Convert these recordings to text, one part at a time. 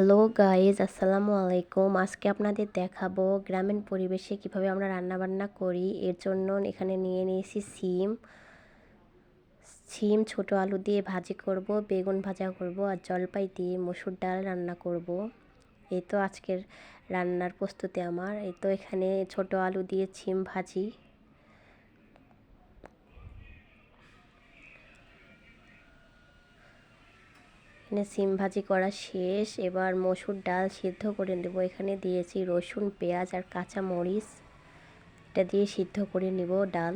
Hello guys আসসালামু আলাইকুম। আজকে আপনাদের দেখাবো গ্রামীণ পরিবেশে কীভাবে আমরা রান্না বান্না করি। এর জন্য এখানে নিয়ে নিয়েছি সিম। সিম ছোট আলু দিয়ে ভাজি করব, বেগুন ভাজা করব আর জলপাই দিয়ে মসুর ডাল রান্না করব। এই তো আজকের রান্নার প্রস্তুতি আমার। এই তো এখানে ছোট আলু দিয়ে সিম ভাজি। এখানে সিম ভাজি করা শেষ। এবার মসুর ডাল সিদ্ধ করে নেব। এখানে দিয়েছি রসুন, পেঁয়াজ আর কাঁচা মরিচ এটা দিয়ে সিদ্ধ করে নেব ডাল।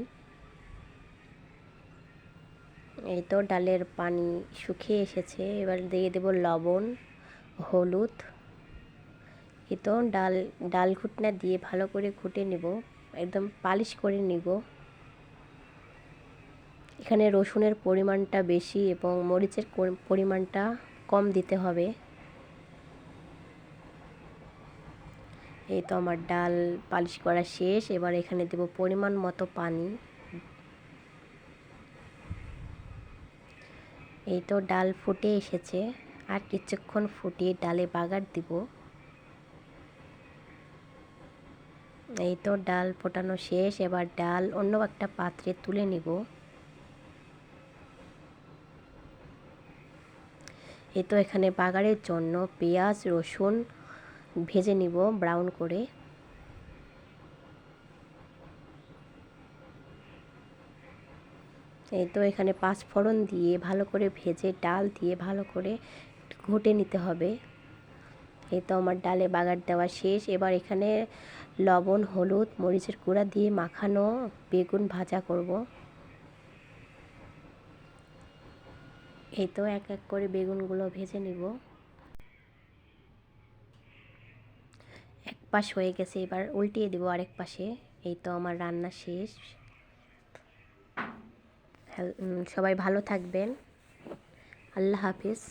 এই তো ডালের পানি শুকিয়ে এসেছে। এবার দিয়ে দেব লবণ, হলুদ। এই তো ডাল ডাল ঘুটনা দিয়ে ভালো করে ঘুটে নেব। একদম পালিশ করে নিব। এখানে রসুনের পরিমাণটা বেশি এবং মরিচের পরিমাণটা কম দিতে হবে। এই তো আমার ডাল পালিশ করা শেষ। এবার এখানে দেব পরিমাণ মতো পানি। এই তো ডাল ফুটে এসেছে। আর কিছুক্ষণ ফুটিয়ে ডালে বাগার দিব। এই তো ডাল ফোটানো শেষ। এবার ডাল অন্য একটা পাত্রে তুলে নিব। এই তো এখানে বাগারের জন্য পেঁয়াজ, রসুন ভেজে নিব ব্রাউন করে। এই তো এখানে পাঁচ ফোড়ন দিয়ে ভালো করে ভেজে ডাল দিয়ে ভালো করে ঘুটে নিতে হবে। এই তো আমার ডালে বাগার দেওয়া শেষ। এবার এখানে লবণ, হলুদ, মরিচের গুঁড়া দিয়ে মাখানো বেগুন ভাজা করব। এই তো এক এক করে বেগুনগুলো ভেজে নিব। এক পাশ হয়ে গেছে, এবার উল্টিয়ে দিব আরেক পাশে। এই তো আমার রান্না শেষ। সবাই ভালো থাকবেন। আল্লাহ হাফিজ।